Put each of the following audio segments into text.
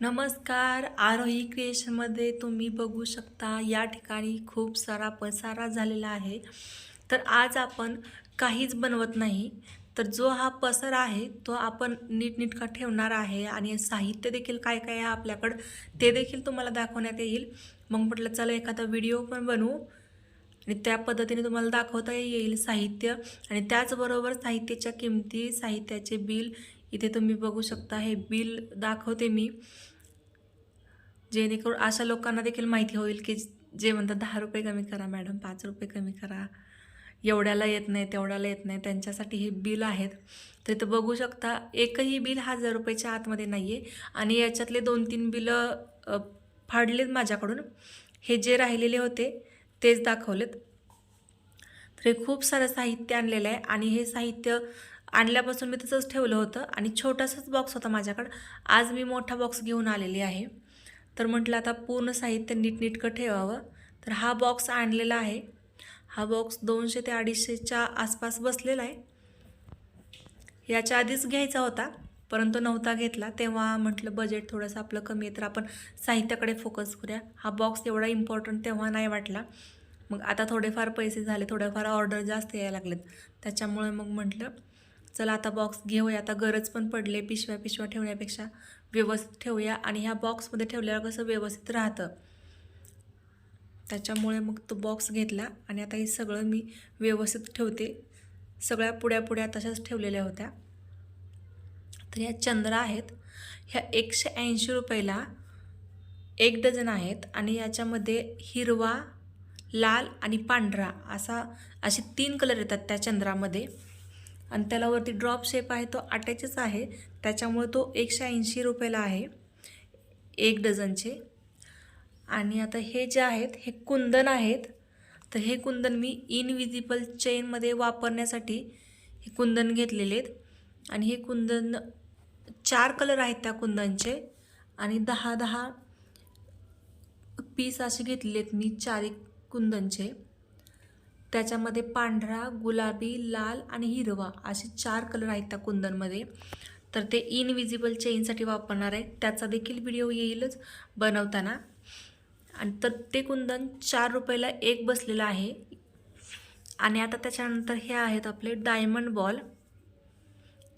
नमस्कार आरोही क्रिएशनमध्ये तुम्ही बघू शकता या ठिकाणी खूप सारा पसारा झालेला आहे. तर आज आपण काहीच बनवत नाही. तर जो हा पसारा आहे तो आपण नीटनीटका ठेवणार आहे आणि साहित्य देखील काय काय आहे आपल्याकडं ते देखील तुम्हाला दाखवण्यात येईल. मग म्हटलं चला एखादा व्हिडिओ पण बनवू. आणि त्या पद्धतीने तुम्हाला दाखवता येईल साहित्य. आणि त्याचबरोबर साहित्याच्या किमती साहित्याचे बिल इथे तुम्ही बघू शकता हे बिल दाखवते मी. जेणेकरून अशा लोकांना देखील माहिती होईल की जे म्हणतात दहा रुपये कमी करा मॅडम पाच रुपये कमी करा. एवढ्याला येत नाही तेवढ्याला येत नाही. त्यांच्यासाठी हे बिल आहेत. तर इथं बघू शकता एकही बिल हजार रुपयाच्या आतमध्ये नाही आहे आणि याच्यातले दोन तीन बिलं फाडलेत माझ्याकडून. हे जे राहिलेले होते तेच दाखवलेत. तर हे खूप सारं साहित्य आणलेलं आहे. आणि हे साहित्य आणल्यापासून मी तसंच ठेवलं होतं आणि छोटासाच बॉक्स होता माझ्याकडं. आज मी मोठा बॉक्स घेऊन आलेली आहे. तर म्हटलं आता पूर्ण साहित्य नीटनीटकं ठेवावं. तर हा बॉक्स आणलेला आहे. हा बॉक्स दोनशे ते अडीचशेच्या आसपास बसलेला आहे. याच्या आधीच घ्यायचा होता परंतु नव्हता घेतला. तेव्हा म्हटलं बजेट थोडंसं आपलं कमी आहे तर आपण साहित्याकडे फोकस करूया. हा बॉक्स एवढा इम्पॉर्टंट तेव्हा नाही वाटला. मग आता थोडेफार पैसे झाले थोडेफार ऑर्डर जास्त यायला लागलेत. त्याच्यामुळे मग म्हटलं चला आता बॉक्स घेऊया. आता गरज पण पडले पिशव्या पिशव्या ठेवण्यापेक्षा. व्यवस्थित ठेवूया आणि ह्या बॉक्समध्ये ठेवल्यावर कसं व्यवस्थित राहतं. त्याच्यामुळे मग तो बॉक्स घेतला आणि आता हे सगळं मी व्यवस्थित ठेवते. सगळ्या पुड्या पुड्या तशाच ठेवलेल्या होत्या. तर ह्या चंद्रा आहेत. ह्या एकशे ऐंशी रुपयाला एक डझन आहेत आणि याच्यामध्ये हिरवा लाल आणि पांढरा असा असे तीन कलर येतात त्या चंद्रामध्ये. आणि त्याला वरती ड्रॉप शेप आहे तो आट्याचेच आहे. त्याच्यामुळे तो एकशे ऐंशी रुपयाला आहे. एक डझनचे. आणि आता हे जे आहेत हे कुंदन आहेत. तर हे कुंदन मी इनविजिबल चेनमध्ये वापरण्यासाठी हे कुंदन घेतलेले आहेत. आणि हे कुंदन चार कलर आहेत त्या कुंदनचे. आणि दहा दहा पीस असे घेतलेले आहेत मी चार एक कुंदनचे. त्याच्यामध्ये पांढरा गुलाबी लाल आणि हिरवा असे चार कलर आहेत त्या कुंदनमध्ये. तर ते इनविजिबल चेनसाठी वापरणार आहे. त्याचा देखील व्हिडिओ येईलच बनवताना. आणि तर ते कुंदन चार रुपयाला एक बसलेलं आहे. आणि आता त्याच्यानंतर हे आहेत आपले डायमंड बॉल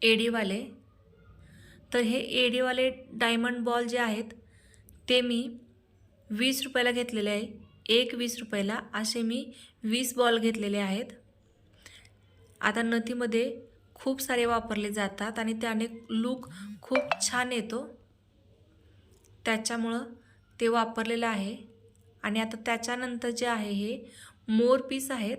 एडीवाले. तर हे एडीवाले डायमंड बॉल जे आहेत ते मी वीस रुपयाला घेतलेले आहे. एक वीस रुपयाला असे मी वीस बॉल घेतलेले आहेत. आता नथीमध्ये खूप सारे वापरले जातात आणि त्याने लूक खूप छान येतो. त्याच्यामुळं ते वापरलेलं आहे. आणि आता त्याच्यानंतर जे आहे हे मोर पीस आहेत.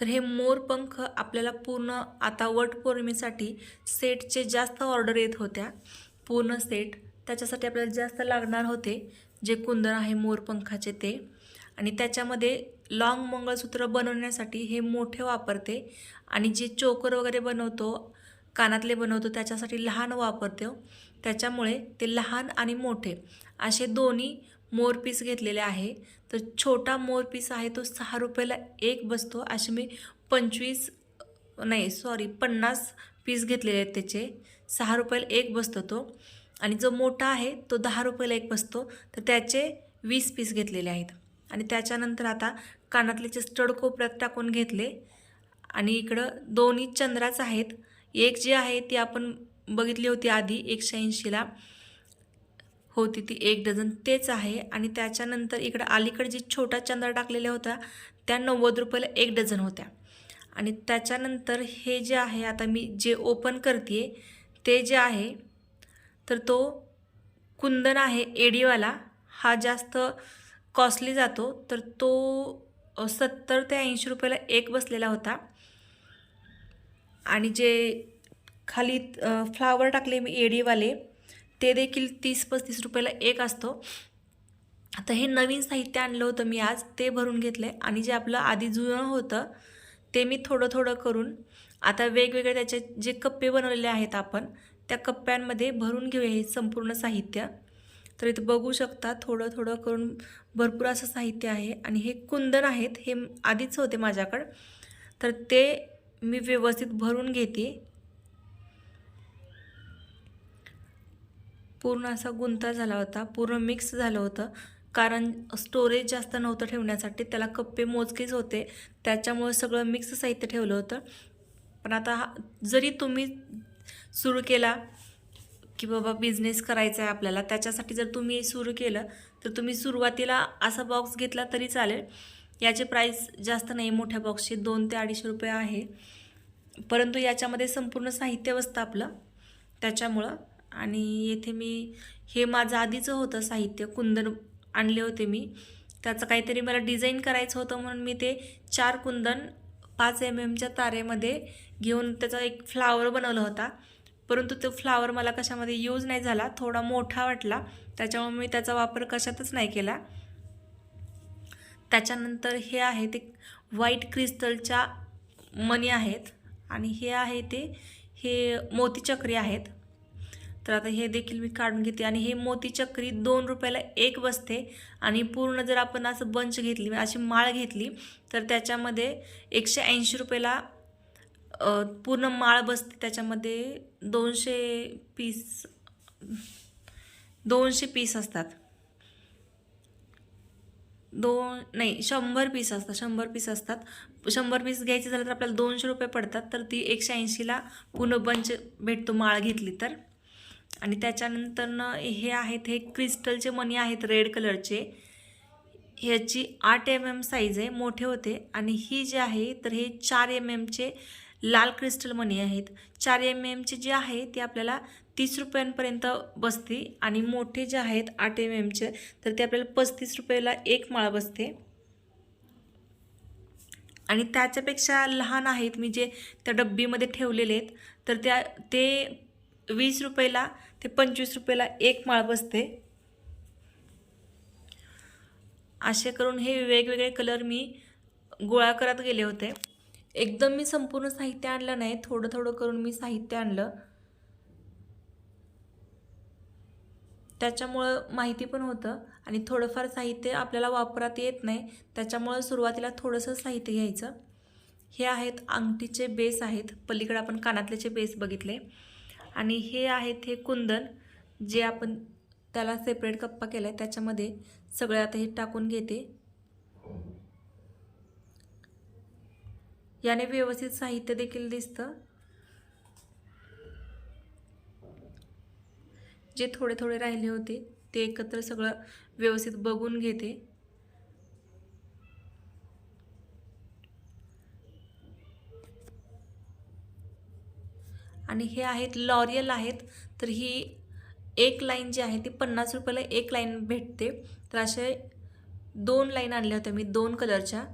तर हे मोरपंख आपल्याला पूर्ण आता वटपौर्णिमेसाठी सेटचे जास्त ऑर्डर येत होत्या. पूर्ण सेट त्याच्यासाठी आपल्याला जास्त लागणार होते. जे कुंदन आहे मोरपंखाचे ते. आणि त्याच्यामध्ये लाँग मंगळसूत्र बनवण्यासाठी हे मोठे वापरते. आणि जे चोकर वगैरे बनवतो कानातले बनवतो त्याच्यासाठी लहान वापरतो. त्याच्यामुळे ते लहान आणि मोठे. असे दोन्ही मोरपीस घेतलेले आहे. तर छोटा मोरपीस आहे तो सहा रुपयाला एक बसतो. असे मी पंचवीस नाही सॉरी पन्नास पीस घेतलेले आहेत त्याचे. सहा रुपयाला एक बसतो तो. आणि जो मोठा आहे तो दहा रुपयाला एक बसतो. तर त्याचे वीस पीस घेतलेले आहेत. आणि त्याच्यानंतर आता कानातल्याचे स्टड कोपऱ्यात टाकून घेतले. आणि इकडं दोन्ही चंद्राच आहेत. एक जी आहे ती आपण बघितली होती आधी एकशे ऐंशीला. होती ती एक डझन तेच आहे. आणि त्याच्यानंतर इकडं अलीकडे जी छोटा चंद्र टाकलेल्या होत्या त्या नव्वद रुपयाला एक डझन होत्या. आणि त्याच्यानंतर हे जे आहे आता मी जे ओपन करते ते जे आहे तर तो कुंदन आहे एडीवाला. हा जास्त कॉस्टली जातो. तर तो सत्तर ते ऐंशी रुपयाला एक बसलेला होता. आणि जे खाली फ्लावर टाकले मी एडीवाले ते देखील तीस पस्तीस रुपयाला एक असतो. आता हे नवीन साहित्य आणलं होतं मी आज ते भरून घेतलं आहे आणि जे आपलं आधी जुनं होतं ते मी थोडं थोडं करून आता वेगवेगळे त्याचे जे कप्पे बनवलेले आहेत आपण त्या कप्प्यांमध्ये भरून घेऊया हे संपूर्ण साहित्य. तर इथं बघू शकता थोडं थोडं करून भरपूर असं साहित्य आहे आणि हे कुंदन आहेत हे आधीच होते माझ्याकडं. तर ते मी व्यवस्थित भरून घेते. पूर्ण असा गुंता झाला होता पूर्ण मिक्स झालं होतं. कारण स्टोरेज जास्त नव्हतं ठेवण्यासाठी त्याला कप्पे मोजकेच होते. त्याच्यामुळे सगळं मिक्स साहित्य ठेवलं होतं. पण आता हा जरी तुम्ही सुरू केला की बाबा बिझनेस करायचा आहे आपल्याला. त्याच्यासाठी जर तुम्ही सुरू केलं तर तुम्ही सुरुवातीला असा बॉक्स घेतला तरी चालेल. याचे प्राईस जास्त नाही मोठ्या बॉक्सचे दोन ते अडीचशे रुपये आहे. परंतु याच्यामध्ये संपूर्ण साहित्य बसतं आपलं त्याच्यामुळं. आणि येथे मी हे माझं आधीचं होतं साहित्य कुंदन आणले होते मी. त्याचं काहीतरी मला डिझाईन करायचं होतं म्हणून मी ते चार कुंदन पाच एम एमच्या तारेमध्ये घेऊन त्याचा एक फ्लावर बनवला होता. परंतु तो फ्लावर मला कशामध्ये यूज नाही झाला थोडा मोठा वाटला. त्याच्यामुळे मी त्याचा वापर कशातच नाही केला. त्याच्यानंतर हे आहे ते व्हाईट क्रिस्टलच्या मनी आहेत आणि हे आहे ते हे मोतीचक्री आहेत. तर आता हे देखील मी काढून घेते आणि हे मोतीचक्री दोन रुपयाला एक बसते आणि पूर्ण जर आपण असं बंच घेतली अशी माळ घेतली तर त्याच्यामध्ये एकशे ऐंशी रुपयाला पूर्ण माळ बसते त्याच्यामध्ये दोनशे पीस दोनशे पीस असतात. दोन नाही शंभर पीस असतात शंभर पीस असतात. शंभर पीस घ्यायचे झालं तर आपल्याला दोनशे रुपये पडतात तर ती एकशे ऐंशीला पूर्ण बंच भेटतो माळ घेतली तर. आणि त्याच्यानंतरनं हे आहेत हे क्रिस्टलचे मणी आहेत रेड कलरचे. ह्याची आठ एम एम साईज आहे मोठे होते. आणि ही जी आहे तर हे चार एम एमचे लाल क्रिस्टल मणी आहेत. चार एम एमचे जे आहे ते आपल्याला तीस रुपयांपर्यंत बसते आणि मोठे जे आहेत आठ एम एमचे तर ते आपल्याला पस्तीस रुपयाला एक माळा बसते. आणि त्याच्यापेक्षा लहान आहेत मी जे त्या डब्बीमध्ये ठेवलेले आहेत तर त्या ते वीस रुपयाला ते पंचवीस रुपयाला एक माळ बसते. असे करून हे वेगवेगळे कलर मी गोळा करत गेले होते. एकदम मी संपूर्ण साहित्य आणलं नाही थोडं थोडं करून मी साहित्य आणलं. त्याच्यामुळं माहिती पण होतं आणि थोडंफार साहित्य आपल्याला वापरात येत नाही त्याच्यामुळं सुरुवातीला थोडंसं साहित्य घ्यायचं. हे आहेत अंगठीचे बेस आहेत पलीकडे आपण कानातल्याचे बेस बघितले. आणि हे आहेत हे कुंदन जे आपण त्याला सेपरेट कप्पा केला आहे त्याच्यामध्ये सगळं आता हे टाकून घेते. याने व्यवस्थित साहित्य देखील दिसतं. जे थोडे थोडे राहिले होते ते एकत्र सगळं व्यवस्थित बघून घेते. आणि हे आहेत लॉरियल आहेत तर ही एक लाईन जी आहे ती पन्नास रुपयाला एक लाईन भेटते. तर असे दोन लाईन आणल्या होत्या मी दोन कलरच्या.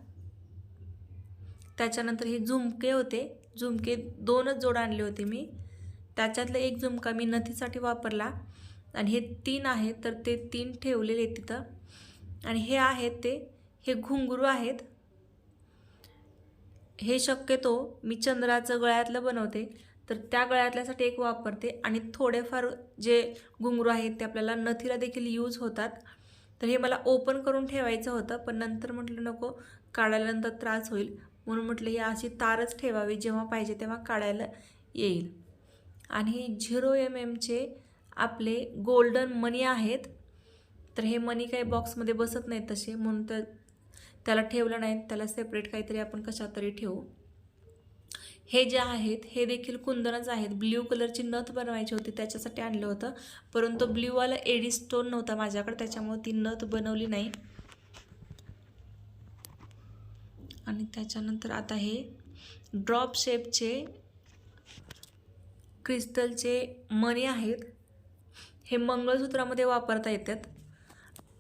त्याच्यानंतर हे झुमके होते. झुमके दोनच जोड आणले होते मी. त्याच्यातलं एक झुमका मी नथीसाठी वापरला आणि हे तीन आहेत तर ते तीन ठेवलेले आहेत तिथं. आणि हे आहेत ते हे घुंगरू आहेत. हे शक्यतो मी चंद्राचं गळ्यातलं बनवते तर त्या गळ्यातल्यासाठी एक वापरते. आणि थोडेफार जे घुंगरू आहेत ते आपल्याला नथीला देखील यूज होतात. तर हे मला ओपन करून ठेवायचं होतं पण नंतर म्हटलं नको काढायला नंतर त्रास होईल. म्हणून म्हटलं ही अशी तारच ठेवावी जेव्हा पाहिजे तेव्हा काढायला येईल. आणि झिरो एम एमचे आपले गोल्डन मनी आहेत. तर हे मनी काही बॉक्समध्ये बसत नाही तसे म्हणून तर त्याला ठेवलं नाही. त्याला सेपरेट काहीतरी आपण कशातरी ठेवू. हे जे आहेत हे देखील कुंदनच आहेत. ब्ल्यू कलरची नथ बनवायची होती त्याच्यासाठी आणलं होतं. परंतु ब्ल्यूवाला एडी स्टोन नव्हता माझ्याकडे त्याच्यामुळे ती नथ बनवली नाही. आणि त्याच्यानंतर आता हे ड्रॉप शेपचे क्रिस्टलचे मणी आहेत. हे मंगळसूत्रामध्ये वापरता येतात.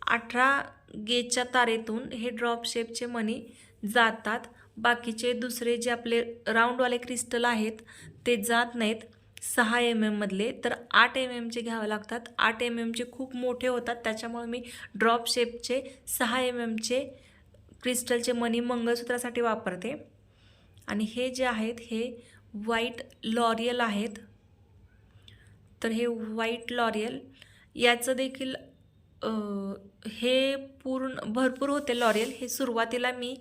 अठरा गेजच्या तारेतून हे ड्रॉप शेपचे मणी जातात. बाकीचे दुसरे जे आपले राऊंडवाले क्रिस्टल आहेत ते जात नाहीत. सहा एम एममधले तर आठ एम एमचे घ्यावे लागतात. आठ एम एमचे खूप मोठे होतात. त्याच्यामुळे मी ड्रॉप शेपचे सहा एम एमचे क्रिस्टलचे मणी मंगळसूत्रासाठी वापरते. आणि हे जे आहेत हे व्हाईट लॉरियल आहेत. तर हे व्हाईट लॉरियल याचं देखील हे पूर्ण भरपूर होते लॉरियल. हे सुरुवातीला मी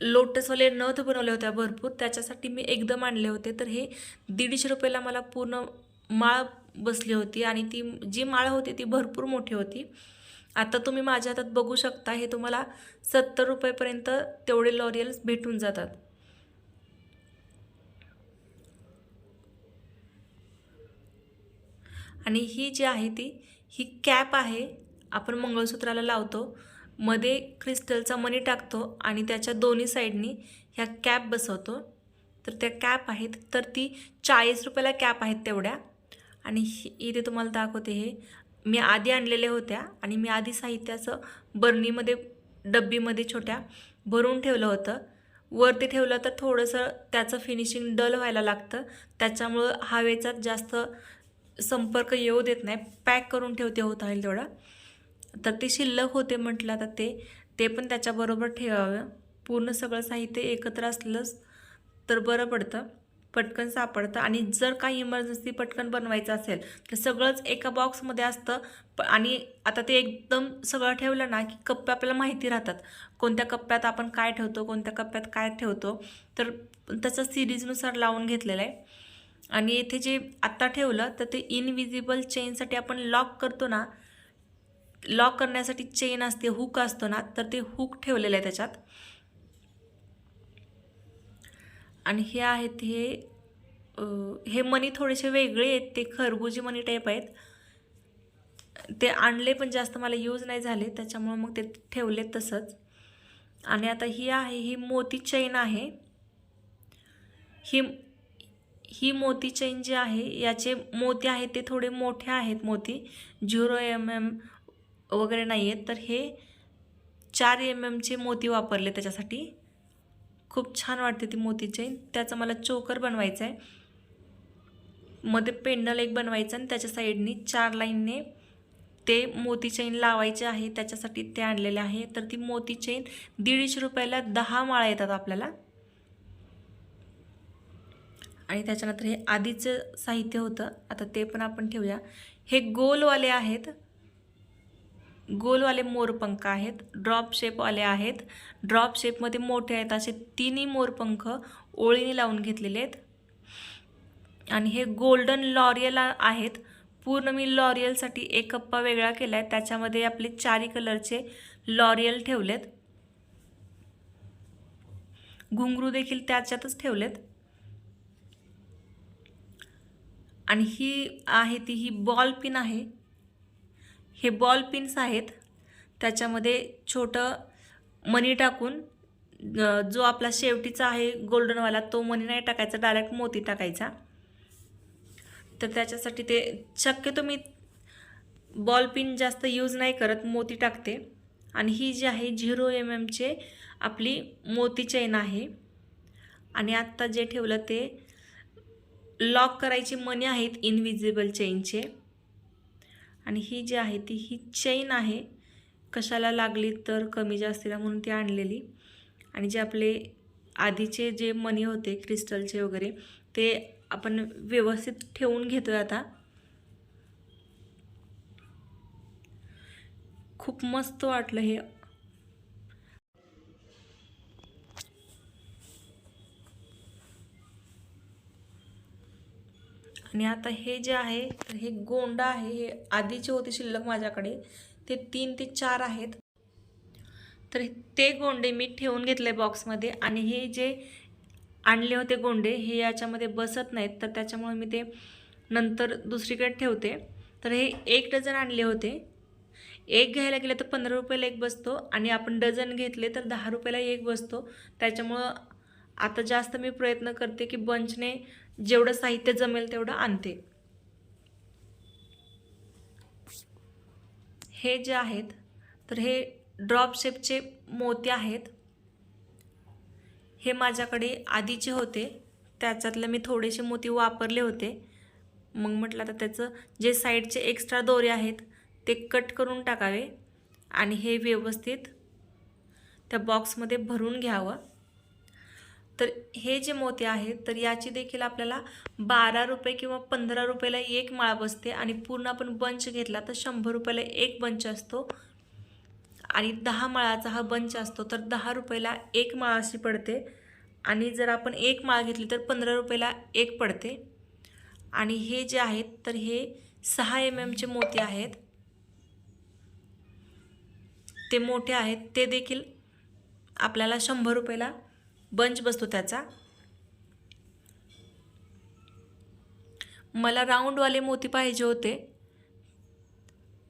लोटसवाले नथ बनवले होत्या भरपूर. त्याच्यासाठी मी एकदम आणले होते. तर हे दीडशे रुपयाला मला पूर्ण माळ बसली होती. आणि ती जी माळ होती ती भरपूर मोठी होती. आता तुम्ही माझ्या हातात बघू शकता हे तुम्हाला सत्तर रुपयेपर्यंत तेवढे लॉरियल्स भेटून जातात. आणि ही जी आहे ती ही कॅप आहे आपण मंगळसूत्राला लावतो मध्ये क्रिस्टलचा मणी टाकतो आणि त्याच्या दोन्ही साईडनी ह्या कॅप बसवतो. तर त्या कॅप आहेत तर ती चाळीस रुपयाला कॅप आहेत तेवढ्या. आणि इथे तुम्हाला दाखवते हे मी आधी आणलेल्या होत्या आणि मी आधी साहित्याचं बर्नीमध्ये डब्बीमध्ये छोट्या भरून ठेवलं होतं. वरती ठेवलं तर थोडंसं त्याचं फिनिशिंग डल व्हायला लागतं. त्याच्यामुळं हवेचा जास्त संपर्क येऊ देत नाही. पॅक करून ठेवते होत येईल तेवढा. तर ते शिल्लक होते म्हटलं तर ते ते पण त्याच्याबरोबर ठेवावं. पूर्ण सगळं साहित्य एकत्र असलंच तर बरं पडतं. पटकन सापडतं आणि जर काही इमर्जन्सी पटकन बनवायचं असेल तर सगळंच एका बॉक्समध्ये असतं. प आणि आता ते एकदम सगळं ठेवलं ना की कप्पे आपल्याला माहिती राहतात. कोणत्या कप्प्यात आपण काय ठेवतो कोणत्या कप्प्यात काय ठेवतो. तर त्याचं सिरीजनुसार लावून घेतलेलं आहे. आणि इथे जे आत्ता ठेवलं तर ते इनविजिबल चेनसाठी आपण लॉक करतो ना लॉक करण्यासाठी चेन असते हुक असतो ना तर ते हुक ठेवलेलं आहे त्याच्यात. आणि हे आहेत हे हे मनी थोडेसे वेगळे आहेत ते खरबुजी मनी टाईप आहेत. ते आणले पण जास्त मला यूज नाही झाले त्याच्यामुळं मग ते ठेवले तसंच. आणि आता ही आहे ही मोती चैन आहे. ही ही मोती चैन जी आहे याचे मोती आहेत ते थोडे मोठे आहेत मोती. झिरो एम एम वगैरे नाही आहेत तर हे चार एम एमचे मोती वापरले त्याच्यासाठी. खूप छान वाटते ती मोती चैन त्याचा मला चोकर बनवायचा आहे मध्ये पेंडल एक बनवायचं आणि त्याच्या साईडनी चार लाईनने ते मोती चैन लावायचे आहे. त्याच्यासाठी ते आणलेले आहे. तर ती मोती चैन दीडशे रुपयाला दहा माळा येतात आपल्याला. आणि त्याच्यानंतर हे आधीचं साहित्य होतं. आता ते पण आपण ठेवूया. हे गोलवाले आहेत. गोलवाले मोरपंख आहेत ड्रॉप शेपवाले आहेत. ड्रॉप शेपमध्ये मोठे आहेत असे तिन्ही मोरपंख ओळीने लावून घेतलेले आहेत. आणि हे गोल्डन लॉरियल आहेत. पूर्ण मी लॉरियलसाठी एक कप्पा वेगळा केला आहे त्याच्यामध्ये आपले चारी कलरचे लॉरियल ठेवलेत. घुंगरू देखील त्याच्यातच ठेवलेत. आणि ही आहे ती ही बॉल पिन आहे. हे बॉल पिन्स आहेत. त्याच्यामध्ये छोटं मनी टाकून जो आपला शेवटीचा आहे गोल्डनवाला तो मनी नाही टाकायचा डायरेक्ट मोती टाकायचा. तर त्याच्यासाठी ते शक्यतो मी बॉल पिन जास्त यूज नाही करत मोती टाकते. आणि ही जी आहे झिरो एम एमचे आपली मोती चैन आहे. आणि आत्ता जे ठेवलं ते लॉक करायची मनी आहेत इनविजिबल चेनचे. आणि ही जी आहे ती ही चेन आहे. कशाला लागली तर कमी जास्तीला म्हणून ती आणलेली. आणि जे आपले आधीचे जे मणी होते क्रिस्टलचे वगैरे ते आपण व्यवस्थित ठेवून घेतोय आता. खूप मस्त वाटलं हे आणि आता हे जे आहे तर हे गोंडा आहे हे आधीचे होते शिल्लक माझ्याकडे. ते तीन ते चार आहेत. तर ते गोंडे मी ठेवून घेतले बॉक्समध्ये आणि हे जे आणले होते गोंडे हे याच्यामध्ये बसत नाहीत. तर त्याच्यामुळे मी ते नंतर दुसरीकडे ठेवते. तर हे एक डझन आणले होते. एक घ्यायला गेलं तर पंधरा रुपयाला एक बसतो आणि आपण डझन घेतले तर दहा रुपयाला एक बसतो. त्याच्यामुळं आता जास्त मी प्रयत्न करते की बंचने जेवढं साहित्य जमेल तेवढं आणते. हे जे आहेत तर हे ड्रॉप शेपचे मोती आहेत. हे माझ्याकडे आधीचे होते. त्याच्यातलं मी थोडेसे मोती वापरले होते. मग म्हटलं आता त्याचं जे साईडचे एक्स्ट्रा दोरे आहेत ते कट करून टाकावे आणि हे व्यवस्थित त्या बॉक्समध्ये भरून घ्यावं. तर हे जे मोती आहेत तर याची देखील आपल्याला बारा रुपये किंवा पंधरा रुपयाला एक माळा बसते आणि पूर्ण आपण बंच घेतला तर शंभर रुपयाला एक बंच असतो. आणि दहा माळाचा हा बंच असतो तर दहा रुपयाला एक माळ अशी पडते. आणि जर आपण एक माळ घेतली तर पंधरा रुपयाला एक पडते. आणि हे जे आहेत तर हे सहा एम एमचे मोती आहेत. ते मोठे आहेत ते देखील आपल्याला शंभर रुपयाला बंच बसतो त्याचा. मला राऊंडवाले मोती पाहिजे होते.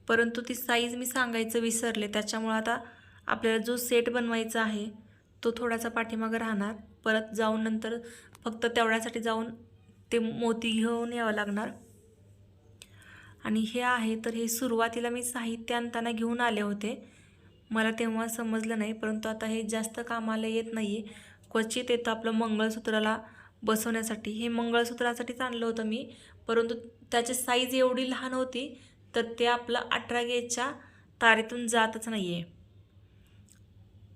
परंतु ती साईज मी सांगायचं विसरले. त्याच्यामुळं आता आपल्याला जो सेट बनवायचा आहे तो थोडासा पाठीमागं राहणार. परत जाऊन नंतर फक्त तेवढ्यासाठी जाऊन ते मोती घेऊन यावं लागणार. आणि हे आहे तर हे सुरुवातीला मी साहित्य आणताना घेऊन आले होते. मला तेव्हा समजलं नाही परंतु आता हे जास्त कामाला येत नाही आहे क्वचित येतं आपलं मंगळसूत्राला बसवण्यासाठी. हे मंगळसूत्रासाठीच आणलं होतं मी परंतु त्याची साईज एवढी लहान होती तर ते आपलं अठरा गेजच्या तारेतून जातच नाही आहे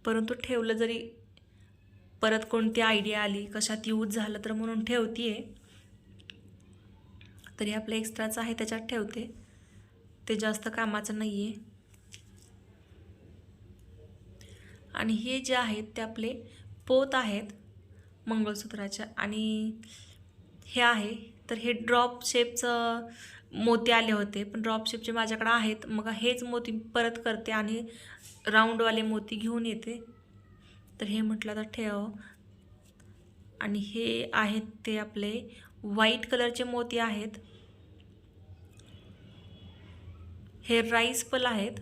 परंतु ठेवलं जरी परत कोणती आयडिया आली कशात यूज झालं तर म्हणून ठेवते आहे तरी आपलं एक्स्ट्राचं आहे त्याच्यात ठेवते. ते जास्त कामाचं नाही आहे आणि हे जे आहेत ते आपले पोत आहेत मंगळसूत्राच्या आणि हे आहे. तर हे ड्रॉप शेपचं मोती आले होते. पण ड्रॉप शेपचे माझ्याकडे आहेत मग हेच मोती परत करते आणि राऊंडवाले मोती घेऊन येते. तर हे म्हटलं तर ठेव. आणि हे आहेत ते आपले व्हाईट कलरचे मोती आहेत. हे राईस पल आहेत.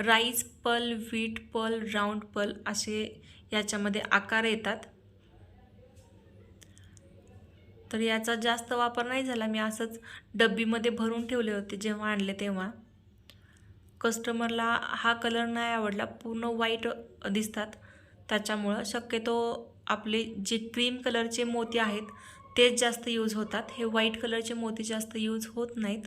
राईस पल व्हीट पल राऊंड पल असे याच्यामध्ये आकार येतात. तर याचा जास्त वापर नाही झाला. मी असंच डब्बीमध्ये भरून ठेवले होते जेव्हा आणले तेव्हा. कस्टमरला हा कलर नाही आवडला. पूर्ण वाईट दिसतात. त्याच्यामुळं शक्यतो आपले जे क्रीम कलरचे मोती आहेत तेच जास्त यूज होतात. हे व्हाईट कलरचे मोती जास्त यूज होत नाहीत.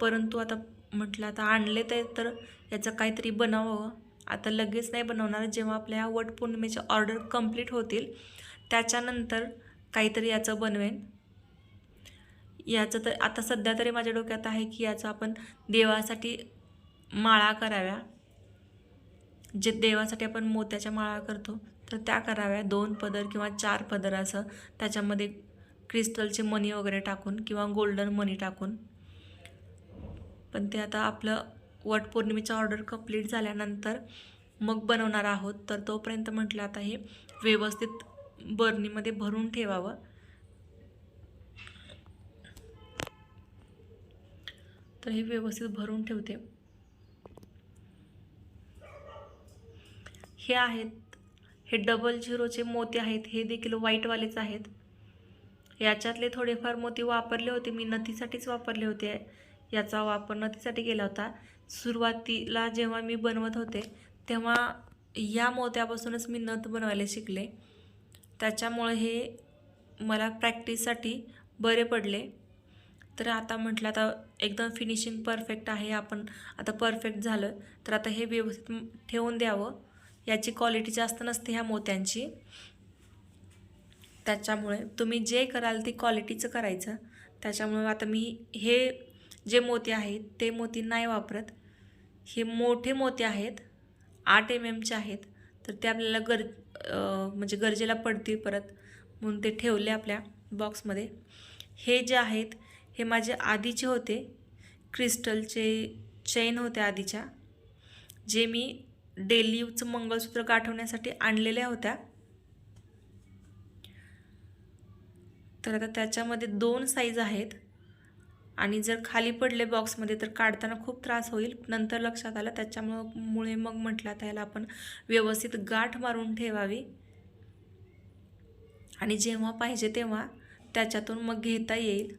परंतु आता म्हटलं आता आणले ते तर याचं काहीतरी बनावं. आता लगेच नाही बनवणार. जेव्हा आपल्या वटपौर्णिमेच्या ऑर्डर कंप्लीट होतील त्याच्यानंतर काहीतरी याचं बनवेन. याचं तर आता सध्या तरी माझ्या डोक्यात आहे की याचं आपण देवासाठी माळा कराव्या. जे देवासाठी आपण मोत्याच्या माळा करतो तर त्या कराव्या. दोन पदर किंवा चार पदर असं त्याच्यामध्ये क्रिस्टलचे मनी वगैरे टाकून किंवा गोल्डन मनी टाकून. पण ते आता आपलं वटपौर्णिमेची ऑर्डर कंप्लीट झाल्यानंतर मग बनवणार आहोत. तर तोपर्यंत म्हटलं आता हे व्यवस्थित बर्नीमध्ये भरून ठेवावं. तर हे व्यवस्थित भरून ठेवते. हे आहेत हे डबल झिरोचे मोती आहेत हे देखील व्हाईटवालेच आहेत. याच्यातले थोडेफार मोती वापरले होते मी नथीसाठीच वापरले होते. याचा वापर नथीसाठी केला होता. सुरुवातीला जेव्हा मी बनवत होते तेव्हा या मोत्यापासूनच मी नथ बनवायला शिकले. त्याच्यामुळे हे मला प्रॅक्टिससाठी बरे पडले. तर आता म्हटलं आता एकदम फिनिशिंग परफेक्ट आहे आपण आता परफेक्ट झालं तर आता हे व्यवस्थित ठेवून द्यावं. याची क्वालिटी जास्त नसते ह्या मोत्यांची. त्याच्यामुळे तुम्ही जे कराल ती क्वालिटीचं करायचं. त्याच्यामुळे आता मी हे जे मोती आहेत ते मोती नाही वापरत. हे मोठे मोते आहेत आठ एम एमचे आहेत तर ते आपल्याला गर म्हणजे गरजेला पडतील परत म्हणून ते ठेवले आपल्या बॉक्समध्ये हे जे आहेत हे माझे आधीचे होते क्रिस्टलचे चेन होते आधीच्या जे मी डेली यूजचं मंगळसूत्र गाठवण्यासाठी आणलेल्या होत्या. तर आता त्याच्यामध्ये दोन साईज आहेत. आणि जर खाली पडले बॉक्समध्ये तर काढताना खूप त्रास होईल. नंतर लक्षात आलं त्याच्यामुळं मुळे मग म्हटलं त्याला आपण व्यवस्थित गाठ मारून ठेवावी. आणि जेव्हा पाहिजे तेव्हा त्याच्यातून मग घेता येईल.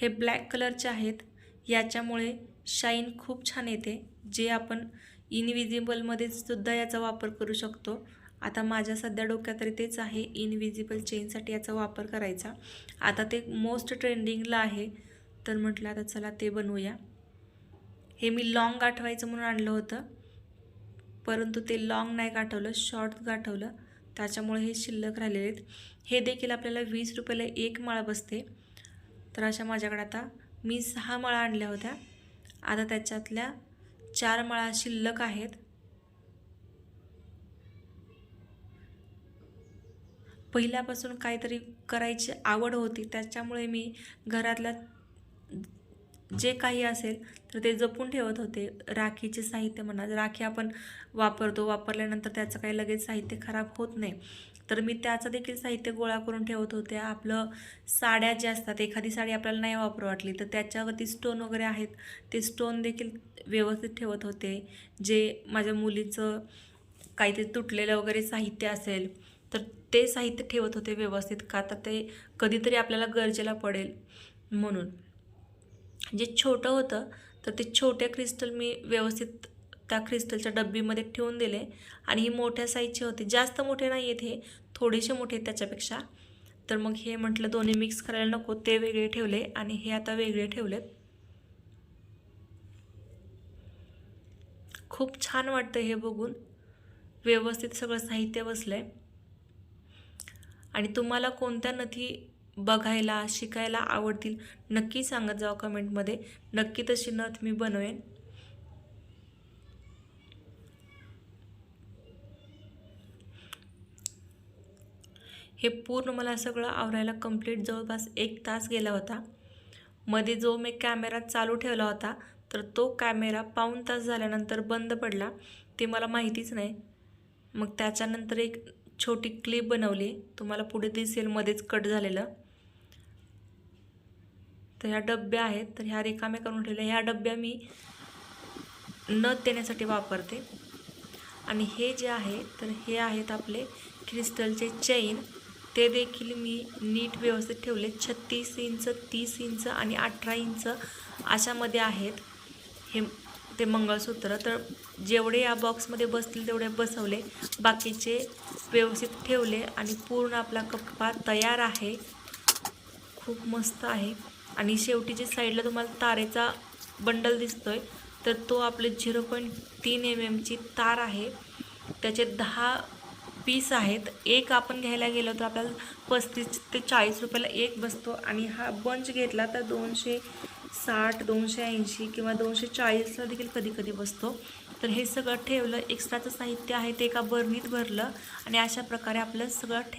हे ब्लॅक कलरचे आहेत. याच्यामुळे शाईन खूप छान येते. जे आपण इनविजिबलमध्ये सुद्धा याचा वापर करू शकतो. आता माझ्या सध्या डोक्यात तरी तेच आहे इनविजिबल चेनसाठी याचा वापर करायचा. आता ते मोस्ट ट्रेंडिंगला आहे तर म्हटलं आता चला ते बनवूया. हे मी लाँग गाठवायचं म्हणून आणलं होतं परंतु ते लाँग नाही गाठवलं शॉर्ट गाठवलं. त्याच्यामुळे हे शिल्लक राहिलेले आहेत. हे देखील आपल्याला वीस रुपयाला एक माळ बसते. तर अशा माझ्याकडे आता मी सहा माळा आणल्या होत्या. आता त्याच्यातल्या चार माळा शिल्लक आहेत. पहिल्यापासून काहीतरी करायची आवड होती. त्याच्यामुळे मी घरातल्या जे काही असेल तर ते जपून ठेवत होते. राखीचे साहित्य म्हणा राखी आपण वापरतो वापरल्यानंतर त्याचं काही लगेच साहित्य खराब होत नाही. तर मी त्याचं देखील साहित्य गोळा करून ठेवत होते. आपलं साड्या ज्या असतात एखादी साडी आपल्याला नाही वापरू वाटली तर त्याच्यावरती स्टोन वगैरे आहेत ते स्टोन देखील व्यवस्थित ठेवत होते. जे माझ्या मुलीचं काहीतरी तुटलेलं वगैरे साहित्य असेल तर ते साहित्य ठेवत होते व्यवस्थित का तर ते कधीतरी आपल्याला गरजेला पडेल म्हणून. जे छोटं होतं तर ते छोट्या क्रिस्टल मी व्यवस्थित त्या क्रिस्टलच्या डब्बीमध्ये ठेवून दिले आणि हे मोठ्या साईजचे होते. जास्त मोठे नाही आहेत हे थोडेसे मोठे आहेत त्याच्यापेक्षा. तर मग हे म्हटलं दोन्ही मिक्स करायला नको. ते वेगळे ठेवले आणि हे आता वेगळे ठेवलेत. खूप छान वाटतं हे बघून. व्यवस्थित सगळं साहित्य बसलं आहे आणि तुम्हाला कोणत्या नथी बघायला शिकायला आवडतील नक्की सांगत जावा कमेंटमध्ये. नक्की तशी नथ मी बनवेन. हे पूर्ण मला सगळं आवरायला कंप्लीट जवळपास एक तास गेला होता. मध्ये जो मी कॅमेरा चालू ठेवला होता तर तो कॅमेरा पाऊण तास झाल्यानंतर बंद पडला. ते मला माहितीच नाही. मग त्याच्यानंतर एक छोटी क्लिप बनवली. तुम्हाला पुढे दिसेल मध्येच कट झालेलं. तर ह्या डब्या आहेत. तर ह्या रिकाम्या करून ठेवल्या. ह्या डब्या मी नथ देण्यासाठी वापरते. आणि हे जे आहे तर हे आहेत आपले क्रिस्टलचे चेन ते देखील मी नीट व्यवस्थित ठेवले. छत्तीस इंच तीस इंच आणि अठरा इंच अशामध्ये आहेत. हे ते मंगळसूत्र. तर जेवढे या बॉक्समध्ये बसतील तेवढे बसवले. बाकीचे व्यवस्थित ठेवले आणि पूर्ण आपला कप्पा तयार आहे. खूप मस्त आहे. आणि शेवटी जे साईडला तुम्हाला तारेचा बंडल दिसतोय तर तो आपले झिरो पॉईंट तीन एम एमची तार आहे. त्याचे दहा पीस आहेत. एक आपण घ्यायला गेलो तर आपल्याला पस्तीस ते चाळीस रुपयाला एक बसतो. आणि हा बंच घेतला तर दोनशे साठ दोनशे ऐंशी किंवा दोनशे चाळीसला देखील कधी कधी बसतो. तर हे सगळं ठेवलं. एक्स्ट्राचं साहित्य आहे ते एका बरणीत भरलं आणि अशा प्रकारे आपलं सगळं ठेव